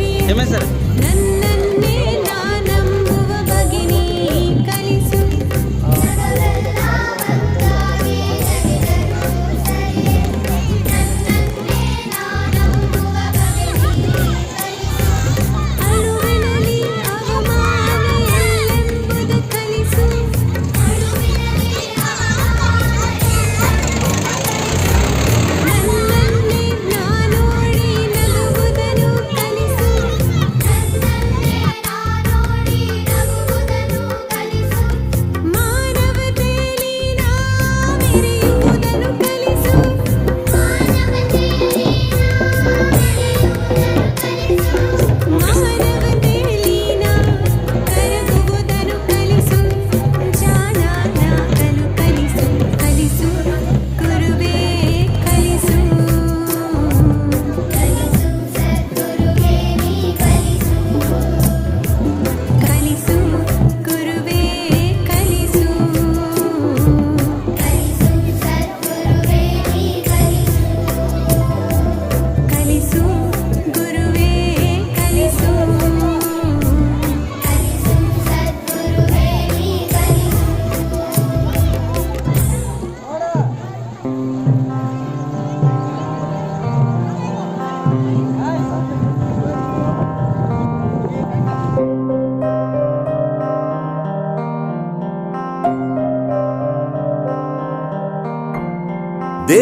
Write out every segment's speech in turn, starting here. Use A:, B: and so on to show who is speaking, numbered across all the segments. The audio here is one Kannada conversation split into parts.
A: MS sir.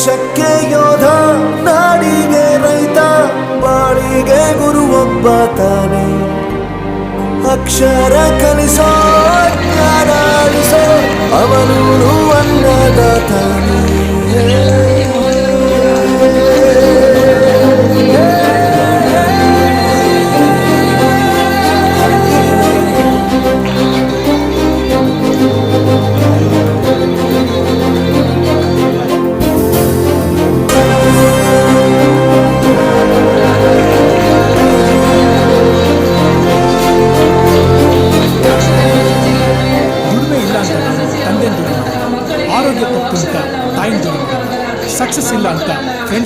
B: ದೇಶಕ್ಕೆ ಯೋಧ ನಾಡಿಗೆ ರೈತ ಬಾಳಿಗೆ ಗುರು ಒಬ್ಬ ತಾನೆ. ಅಕ್ಷರ ಕಲಿಸೋ ಜ್ಞಾನ ಅಳಿಸೋ ಅವನು ಅನ್ನದಾತಾನೆ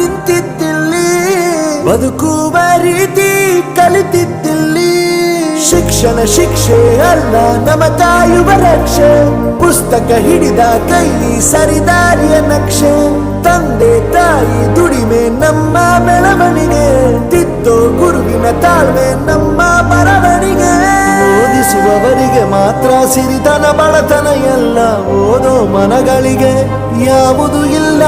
B: ನಿಂತಿದ್ದಿಲ್ಲಿ? ಬದುಕುವ ರೀತಿ ಕಲಿತಿದ್ದಿಲ್ಲಿ? ಶಿಕ್ಷಣ ಶಿಕ್ಷೆ ಅಲ್ಲ ನಮ ತಾಯುವ ರಕ್ಷೆ. ಪುಸ್ತಕ ಹಿಡಿದ ಕೈ ಸರಿದಾರಿಯ ನಕ್ಷೆ. ತಂದೆ, ತಾಯಿ, ದುಡಿಮೆ ನಮ್ಮ ಬೆಳವಣಿಗೆ. ತಿತ್ತೋ ಗುರುವಿನ ತಾಳ್ಮೆ ನಮ್ಮ ಬರವಣಿಗೆ. ಓದಿಸುವವರಿಗೆ ಮಾತ್ರ ಸಿರಿತನ ಬಡತನ ಎಲ್ಲ. ಓದೋ ಮನಗಳಿಗೆ ಯಾವುದು ಇಲ್ಲ.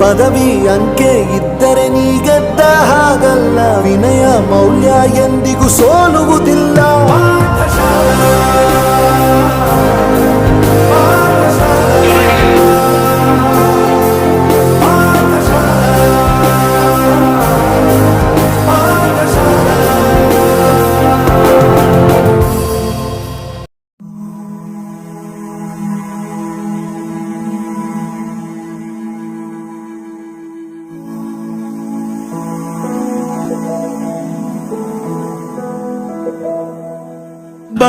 B: ಪದವಿ ಅಂಕೆ ಇದ್ದರೆ ನೀ ಗೆದ್ದ ಹಾಗಲ್ಲ. ವಿನಯ ಮೌಲ್ಯ ಎಂದಿಗೂ ಸೋಲುವುದಿಲ್ಲ.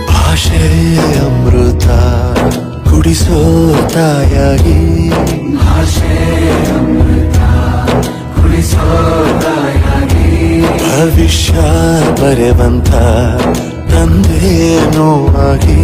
B: ಭಾಷೆ ಅಮೃತ ಕುಡಿಸೋ ತಾಯಾಗಿ. ಭವಿಷ್ಯ ಬರೆವಂತ ತಂದೇನೋ ಆಗಿ